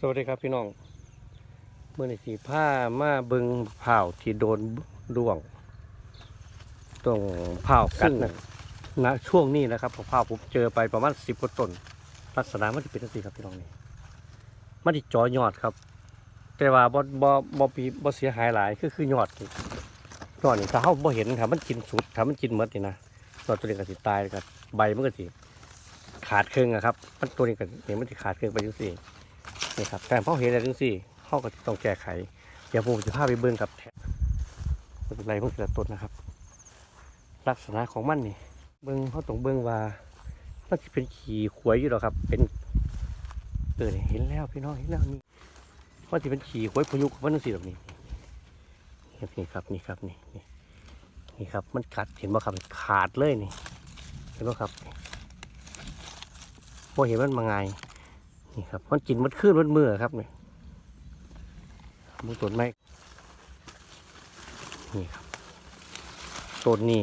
สวัสดีครับพี่น้องเมื่อในสีผ้ามาเบิงเผาวที่โดนด่วง ตรงเผาวกัดนะณช่วงนี้นะครับผมเผาวผมเจอไปประมาณสิบกว่าต้นลักษณะมันจะเป็นจังซี่ครับพี่น้องนี่มันที่จอยอดครับ แต่ว่าบ่บ่บ่ปีบ่เสียหายหลายคือคือยอดนี่ยอดนี่ถ้าเฮาบ่เห็นถ้ามันกินสุดถ้ามันกินหมดนี่นะยอดตัวนี้ก็สิตายครับใบมันก็สิขาดครึ่งอะครับ มันตัวนี้ก็เนี่ยมันสิขาดครึ่งไปจังซี่ นี่ครับแต่พอเห็นอะไรทั้งสี่เขาก็ต้องแก้ไข เดี๋ยวผมจะพาไปเบิ้งกับแทไม่เป็นไรพวกแต่ละต้นนะครับ ลักษณะของมันนี่เบิ้งเขาต้องเบิ้งว่ามันจะเป็นขี่ขวยอยู่หรอครับ เป็นเออนี่เห็นแล้วพี่น้องเห็นแล้วนี่มันจะเป็นขี่ขวยพยุกมันนั่นสิแบบนี้นี่ครับนี่ครับนี่นี่นี่ครับมันกัดเห็นบ่ครับขาดเลยนี่เห็นบ่ครับพอเห็นมันมาไง นี่ครับมันกินมันขึ้นมันเมื่อครับนี่มือต้นไม้นี่ครับต้นนี้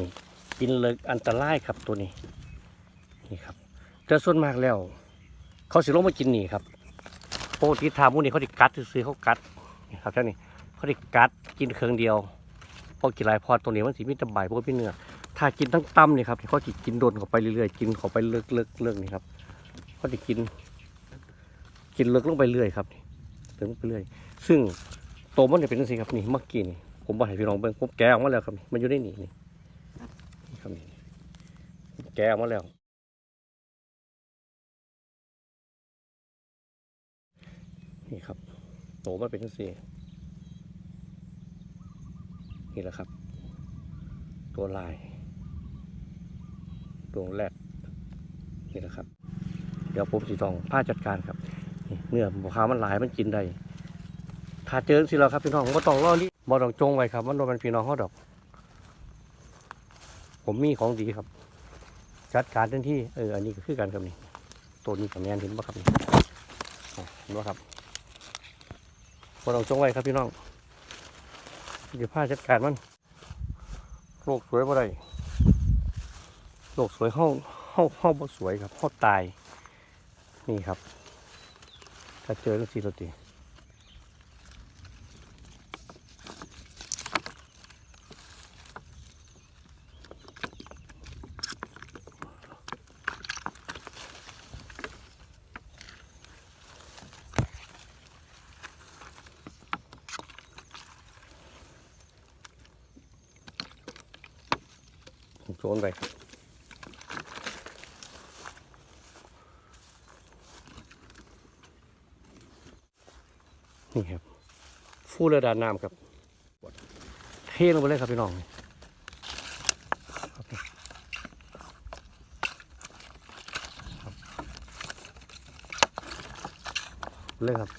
กินเลยอันตรายครับตัวนี้ นี่ครับแต่ส่วนมากแล้ว เขาสิลงมากินนี่ครับโปกติทามุนี่เขาได้กัดซื้อเขากัดนี่ครับเจ้านี่เขาได้กัดกินเครื่องเดียวพอกินหลายพอตัวนี้มันสิมีแตะใบพวกพี่เนื้อถ้ากินทั้งตั้มนี่ครับเขาจะกินโดนเข้าไปเรื่อยๆกินเข้าไปเลิกเลิกเลิกนี่ครับเขาจะกิน กินเลิกลงไปเรื่อยครับนี่เลิกลงไปเรื่อย ซึ่งโตมันจะเป็นจังซี่ครับนี่เมื่อกี้นี่ผมบอกให้พี่น้องเบิ่งผมแกะออกมาแล้วครับนี่มันอยู่ในนี่นี่นี่ครับนี่แกะออกมาแล้วนี่ครับโตมันเป็นจังซี่นี่แหละครับ ตัวลายดวงแรกนี่แหละครับ เดี๋ยวผมสีทองผ้าจัดการครับ เนื้อพามันหลายมันกินได้ถ้าเจอสิเราครับพี่น้องก็ต้องรอนี่บ่ต้องจงไว้ครับ มันโดนเป็นพี่น้องเขาดอก ผมมีของดีครับ จัดการเต็มที่เอออันนี้ก็คือการครับนี่ตัวนี้กับแมนเห็นปะครับนี่เห็นปะครับบ่ต้องจงไว้ครับพี่น้องเดี๋ยวผ้าจัดการมันโลกสวยบ่ได้โลกสวยห้องห้องห้องบ่สวยครับห้องตายนี่ครับ ถ้าเจอต้องสีตัวตีโจนไปครับ นี่ครับฟูเรือดานน้ำครับเทลงไปเลยครับพี่น้องเลยครับ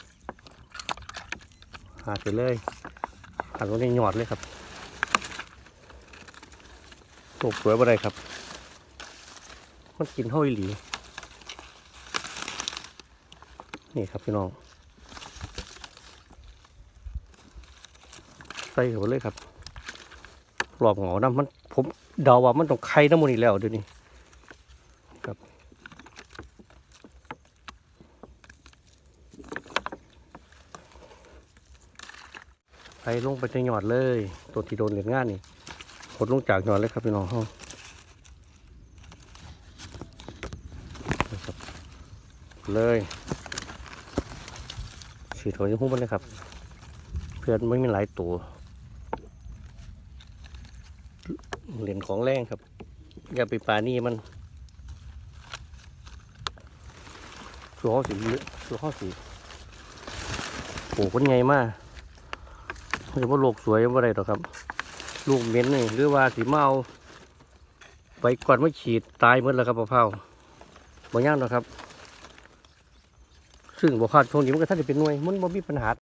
หาไปเลยหาตรงนี้หยอดเลยครับโอ้สวยบ่ได้ครับ มันกินห้อยหลี นี่ครับพี่น้อง ใส่เข้าไปเลยครับรอบเหงาน้ำมันผมเดาว่ามันต้องไข่น้ำมันอีกแล้วเดี๋ยวนี้ครับใส่ลงไปในหยอดเลย ตัวที่โดนเหรียญง่านนี่กดลงจากหยอดเลยครับพี่น้องห้องเลยสีถอยหุ้มไปเลยครับ เพื่อนไม่มีหลายตัว เหรียญของแรงครับ อย่าไปปานี่มันตัวข้อสีตัวข้อสีโอ้คนใหญ่มากมันจะว่าโลกสวยว่าไรหรอครับ ลูกเม็นนี่หรือว่าสีเมาไปก่อนไม่ฉีดตายหมดแล้วครับมะพร้าวบ่ย่างหรอครับ ซึ่งบ่คาดช่วงนี้มันก็ท่านจะเป็นหน่วยมันบ่มีปัญหา